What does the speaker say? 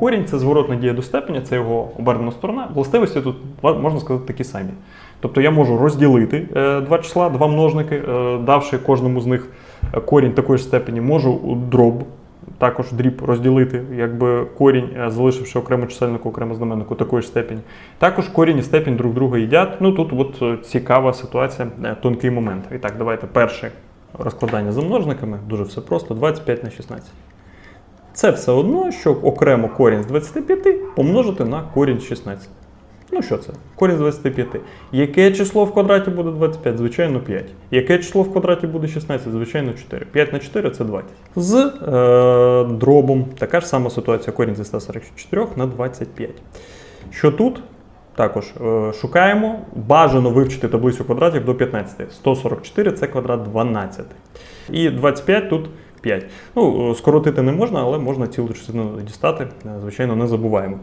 Корінь це зворотна дія до степеня, це його обернена сторона. Властивості тут можна сказати такі самі. Тобто я можу розділити е, два числа, два множники, е, давши кожному з них е, корінь такої ж степені, можу дроб, також дріб розділити, якби корінь, залишивши окремо чисельнику, окремо знаменнику такої ж степені. Також корінь і степінь друг друга їдять. Ну тут от цікава ситуація, тонкий момент. І так, давайте перше розкладання за множниками. Дуже все просто: 25 на 16. Це все одно, що окремо корінь з 25 помножити на корінь з 16. Ну що це? Корінь з 25. Яке число в квадраті буде 25? Звичайно, 5. Яке число в квадраті буде 16? Звичайно, 4. 5 на 4 це 20. З е, дробом така ж сама ситуація. Корінь зі 144 на 25. Що тут? Також е, шукаємо. Бажано вивчити таблицю квадратів до 15. 144 це квадрат 12. І 25 тут 5. Ну, е, скоротити не можна, але можна цілу частину дістати. Е, Звичайно, не забуваємо.